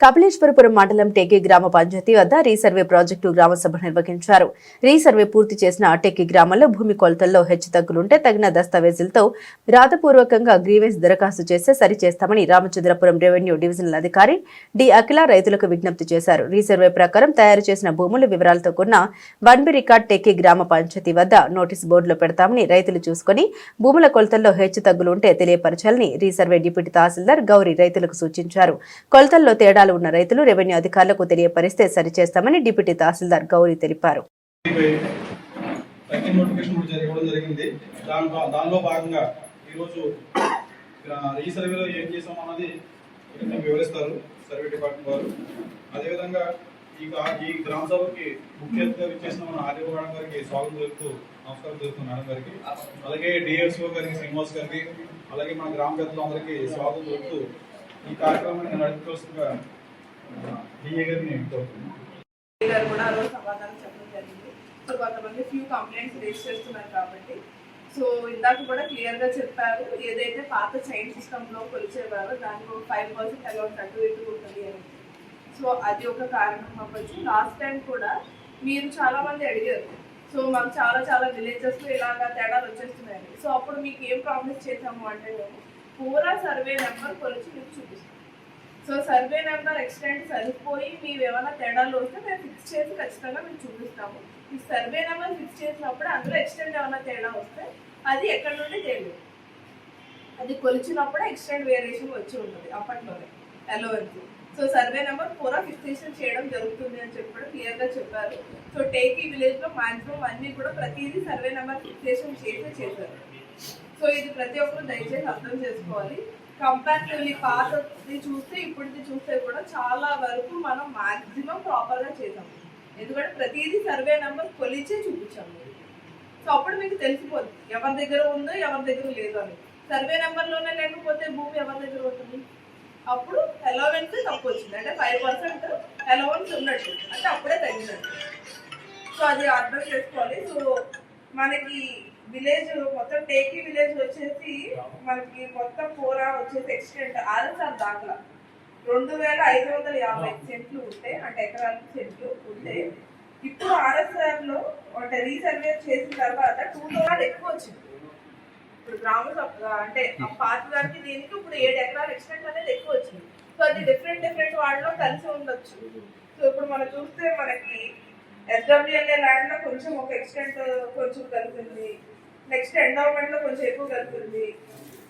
కపిలేశ్వరపురం మండలం టెక్కి గ్రామ పంచాయతీ వద్ద రీసర్వే ప్రాజెక్టు గ్రామ సభ నిర్వహించారు. రీసర్వే పూర్తి చేసిన టెక్కి గ్రామంలో భూమి కొలతల్లో హెచ్చుతగ్గులుంటే తగిన దస్తావేజులతో రాతపూర్వకంగా గ్రీవెన్స్ దరఖాస్తు చేస్తే సరిచేస్తామని రామచంద్రపురం రెవెన్యూ డివిజనల్ అధికారి డి. అఖిల రైతులకు విజ్ఞప్తి చేశారు. రీసర్వే ప్రకారం తయారు చేసిన భూముల వివరాలతో కూడిన వన్ బి రికార్డ్ టెక్కి గ్రామ పంచాయతీ వద్ద నోటీస్ బోర్డులో పెడతామని రైతులు చూసుకుని భూముల కొలతల్లో హెచ్చుతగ్గులు ఉంటే తెలియపరచాలని రీసర్వే డిప్యూటీ తహసీల్దార్ గౌరీ రైతులకు సూచించారు. కొలతల్లో తేడాలు ఉన్న రైతులు రెవెన్యూ అధికారులకు తెలియపరిస్తే సరిచేస్తామని డిప్యూటీ తహసీల్దార్ గౌరీ తెలిపారు. దానిలో భాగంగా ఈరోజు ఈ సర్వేలో ఏం చేసాం అన్నది వివరిస్తారు సర్వే డిపార్ట్మెంట్ వారు. అదేవిధంగా ఈ ఈ గ్రామ సభకి ముఖ్య అతిథిగా విచ్చేసిన మన ఆదివ మేడం గారికి స్వాగతం తెలుపుతూ నమస్కారం తెలుపుతూ మేడం గారికి. అలాగే డిఎస్ఓ గారికి శ్రీనివాస్ గారికి అలాగే మన గ్రామ పెద్దలందరికీ స్వాగతం తెలుపుతూ ఈ కార్యక్రమాన్ని నడిపించవలసిందిగా గారు కూడా ఆ రోజు సమాధానం చెప్పడం జరిగింది. సో కొంతమంది ఫ్యూ కంప్లైంట్స్ రేస్ చేస్తున్నారు కాబట్టి. సో ఇందాక కూడా క్లియర్గా చెప్పారు ఏదైతే పాత చైన్ సిస్టమ్లో కొలిచేవారో దానికి ఒక ఫైవ్ పర్సెంట్ అలౌంట్ అటు ఇటు ఉంటుంది అని. సో అది ఒక కారణం అవ్వచ్చు. లాస్ట్ టైం కూడా మీరు చాలా మంది అడిగారు. సో మాకు చాలా చాలా విలేజెస్లో ఇలాగా తేడాలు వచ్చేస్తున్నాయి సో అప్పుడు మీకు ఏం ప్రామిస్ చేసాము అంటే మేము పూరా సర్వే నెంబర్ కొలిచి మీకు చూపిస్తాం. సో సర్వే నెంబర్ ఎక్స్టెంట్ సరిపోయి మీరు ఏమైనా తేడాలు వస్తే మేము ఫిక్స్ చేసి ఖచ్చితంగా మేము చూపిస్తాము. ఈ సర్వే నెంబర్ ఫిక్స్ చేసినప్పుడు అందులో ఎక్స్టెంట్ ఏమైనా తేడా వస్తే అది ఎక్కడి నుండి తెలియదు అది కొలిచినప్పుడు ఎక్స్టెంట్ వేరియేషన్ వచ్చి ఉంటుంది అప్పట్లోనే ఎలవెన్త్ సో సర్వే నెంబర్ పూరా ఫిక్సేషన్ చేయడం జరుగుతుంది అని చెప్పి కూడా క్లియర్గా చెప్పారు. సో టేకీ విలేజ్లో మాక్సిమం అన్నీ కూడా ప్రతిదీ సర్వే నెంబర్ ఫిక్సేషన్ చేసే చేశారు. సో ఇది ప్రతి ఒక్కరు దయచేసి అర్థం చేసుకోవాలి. కంపారిటివ్లీ పాతది చూస్తే ఇప్పుడుది చూస్తే కూడా చాలా వరకు మనం మాక్సిమం ప్రాపర్గా గా ఎందుకంటే ప్రతిదీ సర్వే నెంబర్ కొలిచే చూపించాము. సో అప్పుడు మీకు తెలిసిపోతుంది ఎవరి దగ్గర ఉందో ఎవరి దగ్గర లేదో అని. సర్వే నెంబర్లోనే లేకపోతే భూమి ఎవరి దగ్గర ఉంటుంది? అప్పుడు అలవెన్స్ తక్కువ వచ్చింది. అంటే ఫైవ్ పర్సెంట్ అలవెన్స్ ఉన్నట్టు. అంటే అప్పుడే తగ్గినట్టు సో అది అర్థం చేసుకోవాలి. సో మనకి విలేజ్ మొత్తం టేకీ విలేజ్ వచ్చేసి మనకి మొత్తం పోరా వచ్చేసి ఎక్స్టెంట్ ఆర్ఎస్ఆర్ దాఖలా రెండు వేల ఐదు వందల యాభై సెంట్లు ఉంటే అంటే ఎకరాలకు సెంట్లు ఉంటే ఇప్పుడు ఆర్ఎస్ఆర్లో అంటే రీసర్వే చేసిన తర్వాత టూ థౌసండ్ ఎక్కువ వచ్చింది. ఇప్పుడు గ్రామ సభ అంటే పాత దానికి దీనికి ఇప్పుడు ఏడు ఎకరాలు ఎక్స్టెంట్ అనేది ఎక్కువ వచ్చింది. సో అది డిఫరెంట్ డిఫరెంట్ వాళ్ళలో కలిసి ఉండొచ్చు. సో ఇప్పుడు మనం చూస్తే మనకి ఎస్డబ్ల్యూఎల్ఏ ల్యాండ్లో కొంచెం ఒక ఎక్స్టెంట్ కొంచెం కలిసింది. నెక్స్ట్ ఎండోమెంట్లో కొంచెం ఎక్కువ కలిసింది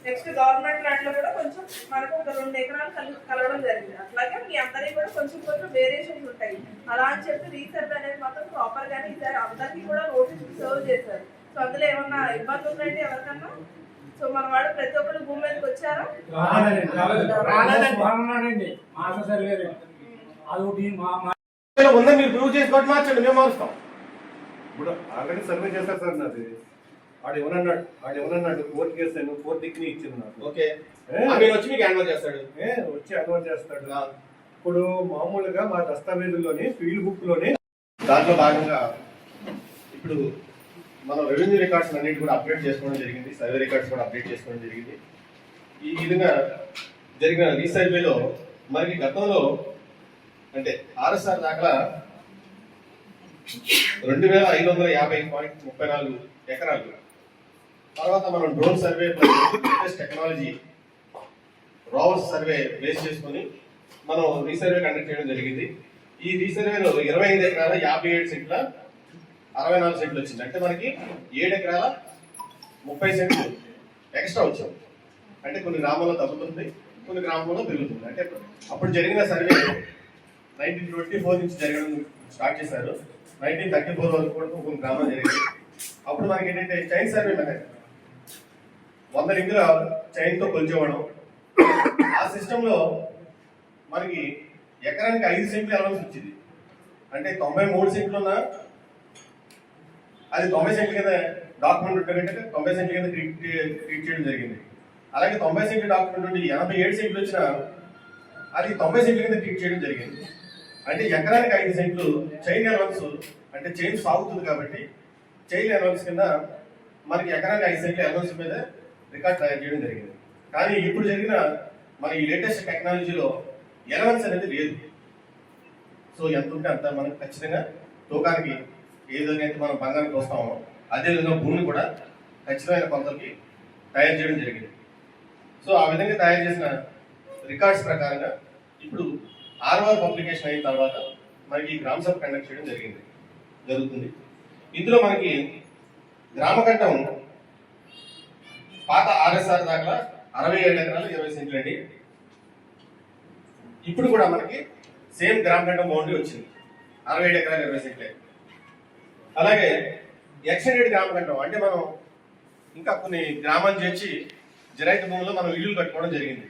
నెక్స్ట్ గవర్నమెంట్ ల్యాండ్లో కూడా కొంచెం మనకు ఒక రెండు ఎకరాలు కలి కలవడం జరిగింది. అట్లాగే మీ అందరికి కూడా కొంచెం కొంచెం వేరియేషన్స్ ఉంటాయి. అలా అని చెప్పి రీసెర్చ్ అనేది మాత్రం ప్రాపర్ గానే ఇచ్చారు. అందరికీ కూడా నోటీస్ సర్వ్ చేశారు. సో అందులో ఏమన్నా ఇబ్బంది ఉందండి ఎవరికన్నా? సో మన వాడు ప్రతి ఒక్కరు భూమి మీదకి వచ్చారా? ఉందని మీరు ప్రూవ్ చేసుకోవడం మార్చండి. మేము మారుస్తాం. ఇప్పుడు ఆల్రెడీ సర్వే చేస్తారు సార్ నాది. వాడు ఏమన్నాడు వాడు ఏమన్నాడు కోర్టు కేసు కోర్టు దిక్కుని ఇచ్చింది నాకు. ఓకే? మీరు వచ్చి మీకు హ్యాండ్ చేస్తాడు. వచ్చి చేస్తాడు. ఇప్పుడు మామూలుగా మా దస్తావేజుల్లోని ఫీల్డ్ బుక్లోని దాంట్లో భాగంగా ఇప్పుడు మనం రెవెన్యూ రికార్డ్స్ అన్నిటి కూడా అప్డేట్ చేసుకోవడం జరిగింది. సర్వే రికార్డ్స్ కూడా అప్డేట్ చేసుకోవడం జరిగింది. ఈ విధంగా జరిగిన రీసర్వేలో మనకి గతంలో అంటే ఆర్ఎస్ఆర్ దాకా రెండు వేల ఐదు వందల యాభై పాయింట్ ముప్పై నాలుగు ఎకరాలు తర్వాత మనం డ్రోన్ సర్వే టెక్నాలజీ రావర్స్ సర్వే బేస్ చేసుకొని మనం రీసర్వే కండక్ట్ చేయడం జరిగింది. ఈ రీసర్వేలో ఇరవై ఐదు ఎకరాల యాభై ఏడు సెంట్ల అరవై నాలుగు సెంట్లు వచ్చింది. అంటే మనకి ఏడు ఎకరాల ముప్పై సెంట్లు ఎక్స్ట్రా వచ్చాం అంటే కొన్ని గ్రామాల్లో తగ్గుతుంది కొన్ని గ్రామాల్లో పెరుగుతుంది. అంటే అప్పుడు జరిగిన సర్వే నైన్టీన్ ట్వంటీ ఫోర్ నుంచి జరగడం స్టార్ట్ చేశారు. నైన్టీన్ థర్టీ ఫోర్ వరకు కూడా కొన్ని గ్రామాలు జరిగింది అప్పుడు మనకి ఏంటంటే చైన్ సర్వే మెథడ్ వంద రింగుల చైన్తో కొలిచేవాడు. ఆ సిస్టమ్లో మనకి ఎకరానికి ఐదు సెంట్లు అలవన్స్ వచ్చింది. అంటే తొంభై మూడు సెంట్లు ఉన్నా అది తొంభై సెంట్లు కింద డాక్యుమెంట్ ఉంటే తొంభై సెంట్లు కింద ట్రీట్ ట్రీట్ చేయడం జరిగింది. అలాగే తొంభై సెంట్లు డాక్యుమెంట్ నుండి ఎనభై ఏడు సెంట్లు వచ్చిన అది తొంభై సెంట్లు కింద ట్రీట్ చేయడం జరిగింది. అంటే ఎకరానికి ఐదు సెంట్లు చైన్ అలవన్స్ అంటే చైన్ సాగుతుంది కాబట్టి చైన్ అలవన్స్ కింద మనకి ఎకరానికి ఐదు సెంట్లు అలవన్స్ మీద రికార్డ్ తయారు చేయడం జరిగింది. కానీ ఇప్పుడు జరిగిన మన ఈ లేటెస్ట్ టెక్నాలజీలో ఎలవెన్స్ అనేది లేదు. సో ఎంత ఉంటే అంత మనం ఖచ్చితంగా తూకానికి ఏ మనం బంగారం చూస్తామో అదే విధంగా భూమిని కూడా ఖచ్చితమైన కొలతలకి తయారు చేయడం జరిగింది. సో ఆ విధంగా తయారు చేసిన రికార్డ్స్ ప్రకారంగా ఇప్పుడు ఆర్ఆర్ పబ్లికేషన్ అయిన తర్వాత మనకి గ్రామ సభ కండక్ట్ చేయడం జరిగింది. జరుగుతుంది. ఇందులో మనకి గ్రామ గ్రామకంఠం పాత ఆర్ఎస్ఆర్ దాకా అరవై ఏడు ఎకరాలు ఇరవై సెంట్లు అండి. ఇప్పుడు కూడా మనకి సేమ్ గ్రామకంఠం బౌండరీ వచ్చింది. అరవై ఏడు ఎకరాలు ఇరవై సెంట్లే. అలాగే ఎక్స్టెండెడ్ గ్రామకంఠం అంటే మనం ఇంకా కొన్ని గ్రామాలు చేర్చి జరైత భూముల్లో మనం ఇల్లు కట్టుకోవడం జరిగింది.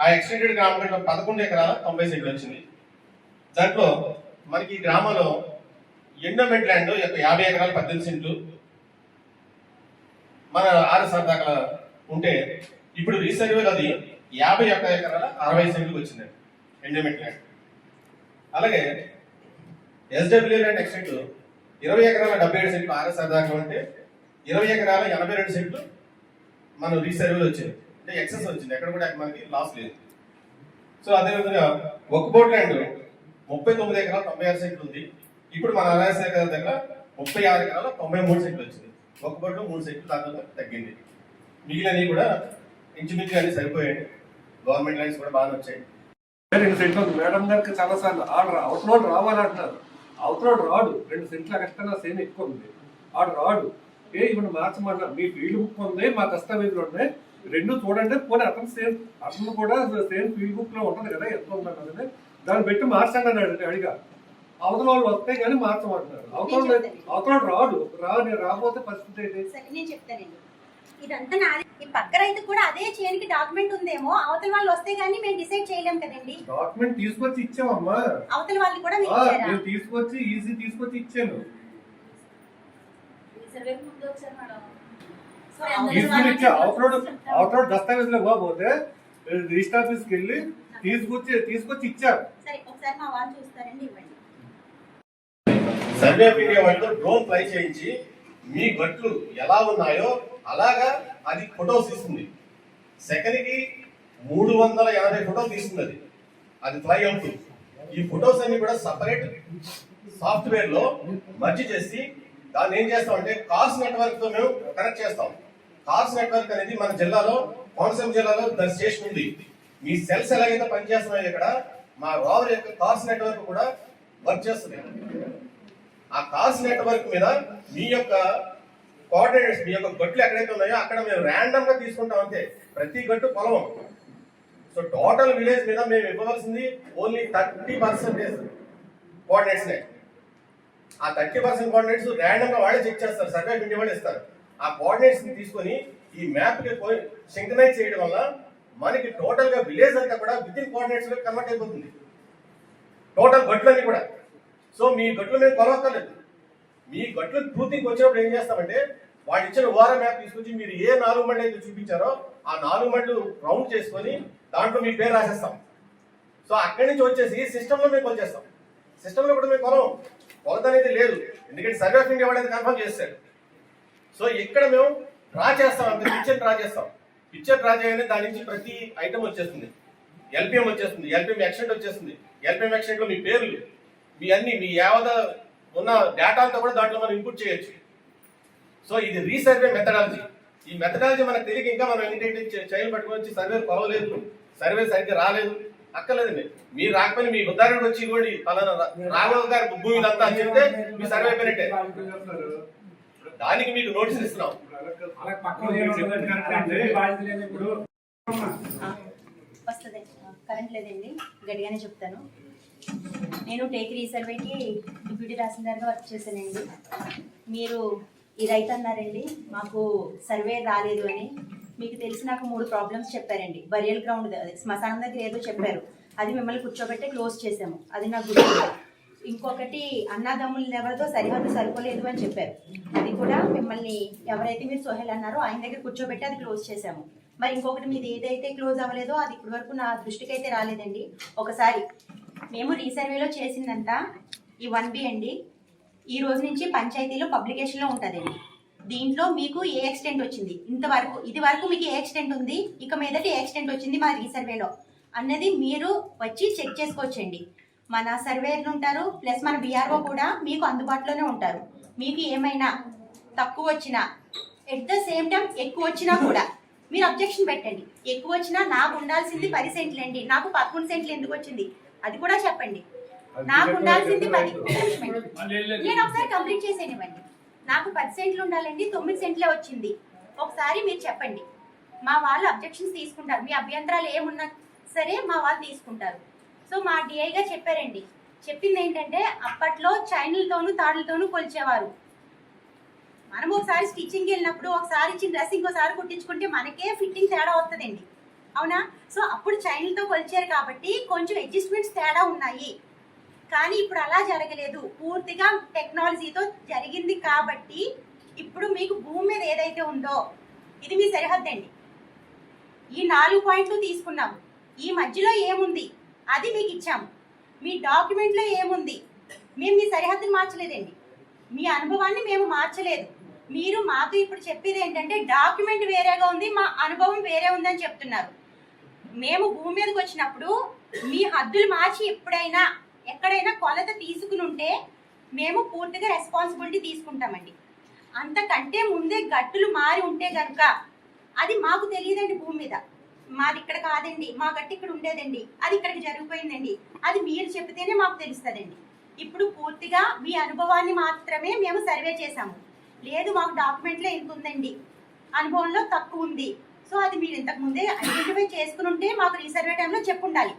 ఆ ఎక్స్టెండెడ్ గ్రామకంఠం పదకొండు ఎకరాల తొంభై సెంట్లు వచ్చింది. దాంట్లో మనకి ఈ గ్రామంలో ఎండోమెంట్ ల్యాండ్ యొక్క యాభై ఎకరాలు పద్దెనిమిది సెంట్లు మన ఆర్ఎస్ఆర్ దాకా ఉంటే ఇప్పుడు రీసర్వేలో అది యాభై ఒక్క ఎకరాల అరవై సెంట్లకు వచ్చింది ఎండోమెంట్ ల్యాండ్. అలాగే ఎస్డబ్ల్యూ ల్యాండ్ ఎక్స్టెంట్ ఇరవై ఎకరాల డెబ్బై ఏడు సెంట్లు ఆర్ఎస్ఆర్ దాకా ఉంటే ఇరవై ఎకరాల ఎనభై రెండు సెంట్లు మనం రీసర్వేలు వచ్చింది అంటే ఎక్సెస్ వచ్చింది. ఎక్కడ కూడా మనకి లాస్ లేదు. సో అదేవిధంగా ఒక బోట్ ల్యాండ్ ముప్పై తొమ్మిది ఎకరాల తొంభై ఆరు సెంట్లు ఉంది. ఇప్పుడు మన ఆర్ఎస్ఆర్ దగ్గర ముప్పై ఆరు ఎకరాల తొంభై మూడు సెంట్లు వచ్చింది. ఒక బోట్లో మూడు సెంట్లు దాకా తగ్గింది. మిగిలినవి కూడా ఇంచుమించు అన్ని సరిపోయాయి. గవర్నమెంట్ లైన్స్ కూడా బాగా వచ్చాయి. రెండు సెంట్లు మేడం గారికి చాలా సార్లు ఆర్డర్ అవుట్లోడ్ రావాలంటున్నారు అవుట్లోడ్ రాడు రెండు. సెంట్ల కష్టంగా సేమ్ ఎక్కువ ఉంది. ఆడు రాడు. ఏ ఇప్పుడు మార్చమన్నా మీ ఫీల్డ్ బుక్ ఉంది మా దస్తావేజులు ఉన్నాయి. రెండు చూడండి పోనీ అతను సేమ్ అతను కూడా సేమ్ ఫీల్డ్ బుక్లో ఉంటుంది కదా ఎంత ఉంటుంది దాన్ని పెట్టి మార్చండి అన్నాడు అడిగా. అవతల వాళ్ళు వస్తే కానీ మార్చమంటున్నారు. అవతల అవతల రాడు రా రాకపోతే పరిస్థితి ఏంటి? సరే నేను చెప్తానండి. ఇదంతా నాది. ఈ పక్క రైతు కూడా అదే చేయడానికి డాక్యుమెంట్ ఉందేమో అవతల వాళ్ళు వస్తే గానీ మేము డిసైడ్ చేయలేం కదండి. డాక్యుమెంట్ తీసుకొచ్చి ఇచ్చామమ్మా. అవతల వాళ్ళు కూడా మీకు ఇచ్చారా? నేను తీసుకొచ్చి ఈజీ తీసుకొచ్చి ఇచ్చాను. తీసుకుని ఇచ్చా దస్తావేజులు ఇవ్వకపోతే రిజిస్టర్ ఆఫీస్కి వెళ్ళి తీసుకొచ్చి తీసుకొచ్చి ఇచ్చారు. సరే ఒకసారి మా వాళ్ళు చూస్తారండి ఇవ్వండి. సర్వే ఆఫ్ ఇండియా వాళ్ళతో డ్రోన్ ట్రై చేయించి మీ గట్లు ఎలా ఉన్నాయో అలాగా అది ఫొటోస్ ఇస్తుంది సెకండ్కి మూడు వందల యాభై ఫొటోస్ తీస్తుంది అది అది ఫ్లై అవుతుంది. ఈ ఫొటోస్ అన్ని కూడా సపరేట్ సాఫ్ట్వేర్లో మర్జ్ చేసి దాన్ని ఏం చేస్తాం అంటే కార్స్ నెట్వర్క్తో మేము కనెక్ట్ చేస్తాం. కార్స్ నెట్వర్క్ అనేది మన జిల్లాలో కోనసీమ జిల్లాలో దాని స్టేషన్ ఉంది. మీ సెల్స్ ఎలాగైతే పనిచేస్తున్నాయో ఇక్కడ మా రోవర్ యొక్క కార్స్ నెట్వర్క్ కూడా వర్క్ చేస్తుంది. ఆ కార్స్ నెట్వర్క్ మీద మీ యొక్క కోఆర్డినేట్స్ మీ యొక్క గట్లు ఎక్కడైతే ఉన్నాయో అక్కడ మేము ర్యాండమ్గా తీసుకుంటాం అంతే. ప్రతి గట్టు పొలం సో టోటల్ విలేజ్ మీద మేము ఇవ్వవలసింది ఓన్లీ థర్టీ పర్సెంటేజ్ కోఆర్డినేట్స్ ఆ థర్టీ పర్సెంట్ కోఆర్డినేట్స్ ర్యాండమ్గా వాళ్ళే చెక్ చేస్తారు సర్వే ఆఫ్ వాళ్ళు ఇస్తారు. ఆ కోఆర్డినేట్స్ని తీసుకొని ఈ మ్యాప్కి సింక్రనైజ్ చేయడం వల్ల మనకి టోటల్గా విలేజ్ అంతా కూడా విత్ ఇన్ కోఆర్డినేట్స్లో కన్వర్ట్ అయిపోతుంది. టోటల్ గట్లన్నీ కూడా. సో మీ గట్లు మేము కొలవక్కర్లేదు. మీ గట్లు పూర్తికి వచ్చినప్పుడు ఏం చేస్తామంటే వాడు ఇచ్చిన ఓఆర్ఎం మ్యాప్ తీసుకొచ్చి మీరు ఏ నాలుగు మండలి అయితే చూపించారో ఆ నాలుగు మండలు రౌండ్ చేసుకొని దాంట్లో మీ పేరు రాసేస్తాం. సో అక్కడి నుంచి వచ్చేసి సిస్టంలో మేము కొలిచేస్తాం. సిస్టంలో కూడా మేము కొలం కొలత అనేది లేదు. ఎందుకంటే సర్వే ఆఫ్ ఇండియా వాడు కన్ఫర్మ్ చేస్తారు సో ఇక్కడ మేము డ్రా చేస్తాం అంత. పిక్చర్ డ్రా చేస్తాం. పిక్చర్ డ్రా చేయగానే దాని నుంచి ప్రతి ఐటమ్ వచ్చేస్తుంది. ఎల్పిఎం వచ్చేస్తుంది. ఎల్పిఎం ఎక్స్టెంట్ వచ్చేస్తుంది. ఎల్పిఎం ఎక్సెంట్లో మీ పేర్లు. మీ అన్ని మీ యావద ఉన్న డేటా అంతా కూడా దాంట్లో మనం ఇన్పుట్ చేయొచ్చు. సో ఇది రీసర్వే మెథడాలజీ ఈ మెథడాలజీ మనకు తెలియక ఇంకా మనం ఏంటంటే చైలు పట్టుకొని వచ్చి సర్వే పోవలేదు సర్వే సరిగ్గా రాలేదు. అక్కర్లేదండి. మీరు రాకపోయినా మీ ఉదాహరణకు వచ్చి ఇవ్వండి పలానా రా- గారి భూమి అంతా అని చెప్తే మీ సర్వే అయిపోయినట్టే. దానికి మీకు నోటీస్ ఇస్తున్నాం. వస్తుంది కరెంట్ లేదండి. గడిగానే చెప్తాను. నేను టేక్ రీసర్వేకి డిప్యూటీ తహసీల్దార్గా వర్క్ చేశానండి. మీరు ఈ రైతు అన్నారండి మాకు సర్వే రాలేదు అని. మీకు తెలిసి నాకు మూడు ప్రాబ్లమ్స్ చెప్పారండి. బరియల్ గ్రౌండ్ శ్మశానం దగ్గర ఏదో చెప్పారు. అది మిమ్మల్ని కూర్చోబెట్టి క్లోజ్ చేసాము అది నాకు గుర్తు ఇంకొకటి అన్నదమ్ముల ఎవరితో సరిహద్దు సరిపోలేదు అని చెప్పారు. అది కూడా మిమ్మల్ని ఎవరైతే మీరు సోహెల్ అన్నారో ఆయన దగ్గర కూర్చోబెట్టి అది క్లోజ్ చేసాము మరి ఇంకొకటి మీది ఏదైతే క్లోజ్ అవ్వలేదో అది ఇప్పటి వరకు నా దృష్టికి అయితే రాలేదండి. ఒకసారి మేము రీసర్వేలో చేసిందంతా ఈ వన్ బి అండి. ఈ రోజు నుంచి పంచాయతీలో పబ్లికేషన్లో ఉంటుందండి దీంట్లో మీకు ఏ ఎక్స్టెంట్ వచ్చింది? ఇంతవరకు ఇది వరకు మీకు ఏ ఎక్స్టెంట్ ఉంది? ఇక మీదటి ఏ ఎక్స్టెంట్ వచ్చింది మా రీసర్వేలో అన్నది మీరు వచ్చి చెక్ చేసుకోవచ్చండి. మన సర్వేర్లు ఉంటారు ప్లస్ మన బీఆర్ఓ కూడా మీకు అందుబాటులోనే ఉంటారు. మీకు ఏమైనా తక్కువ వచ్చినా ఎట్ ద సేమ్ టైం ఎక్కువ వచ్చినా కూడా మీరు అబ్జెక్షన్ పెట్టండి. ఎక్కువ వచ్చినా నాకు ఉండాల్సింది పది సెంట్లు అండి నాకు పదకొండు సెంట్లు ఎందుకు వచ్చింది? అది కూడా చెప్పండి. నాకు ఉండాల్సింది పది. నేను ఒకసారి కంప్లీట్ చేసేనివ్వండి. నాకు పది సెంట్లు ఉండాలండి తొమ్మిది సెంట్లే వచ్చింది. ఒకసారి మీరు చెప్పండి. మా వాళ్ళు అబ్జెక్షన్స్ తీసుకుంటారు. మీ అభ్యంతరాలు ఏమున్నా సరే మా వాళ్ళు తీసుకుంటారు. సో మా డిఐగా చెప్పారండి. చెప్పింది ఏంటంటే అప్పట్లో చైన్లతోనూ తాడులతోనూ కొలిచేవారు. మనం ఒకసారి స్టిచ్చింగ్ వెళ్ళినప్పుడు ఒకసారి ఇచ్చిన డ్రెస్ ఇంకోసారి కుట్టించుకుంటే మనకే ఫిట్టింగ్ తేడా వస్తుందండి. అవునా? సో అప్పుడు చైన్లతో కొలిచారు కాబట్టి కొంచెం అడ్జస్ట్మెంట్స్ తేడా ఉన్నాయి. కానీ ఇప్పుడు అలా జరగలేదు. పూర్తిగా టెక్నాలజీతో జరిగింది కాబట్టి ఇప్పుడు మీకు భూమి మీద ఏదైతే ఉందో ఇది మీ సరిహద్దు అండి. ఈ నాలుగు పాయింట్లు తీసుకున్నాము ఈ మధ్యలో ఏముంది? అది మీకు ఇచ్చాము మీ డాక్యుమెంట్లో ఏముంది? మేము మీ సరిహద్దును మార్చలేదండి. మీ అనుభవాన్ని మేము మార్చలేదు. మీరు మాకు ఇప్పుడు చెప్పేది ఏంటంటే డాక్యుమెంట్ వేరేగా ఉంది మా అనుభవం వేరే ఉందని చెప్తున్నారు. మేము భూమి మీదకి వచ్చినప్పుడు మీ హద్దులు మార్చి ఎప్పుడైనా ఎక్కడైనా కొలత తీసుకుని ఉంటే మేము పూర్తిగా రెస్పాన్సిబిలిటీ తీసుకుంటామండి. అంతకంటే ముందే గట్టులు మారి ఉంటే గనుక అది మాకు తెలియదండి భూమి మీద. మాది ఇక్కడ కాదండి మా గట్టి ఇక్కడ ఉండేదండి అది ఇక్కడికి జరిగిపోయిందండి అది మీరు చెప్తేనే మాకు తెలుస్తుందండి. ఇప్పుడు పూర్తిగా మీ అనుభవాన్ని మాత్రమే మేము సర్వే చేశాము. లేదు మాకు డాక్యుమెంట్లో ఇంత ఉందండి అనుభవంలో తక్కువ ఉంది సో అది మీరు ఇంతకు ముందే ఐడెంటిఫై చేసుకుని ఉంటే మాకు రీసర్వే టైంలో చెప్పుండాలి.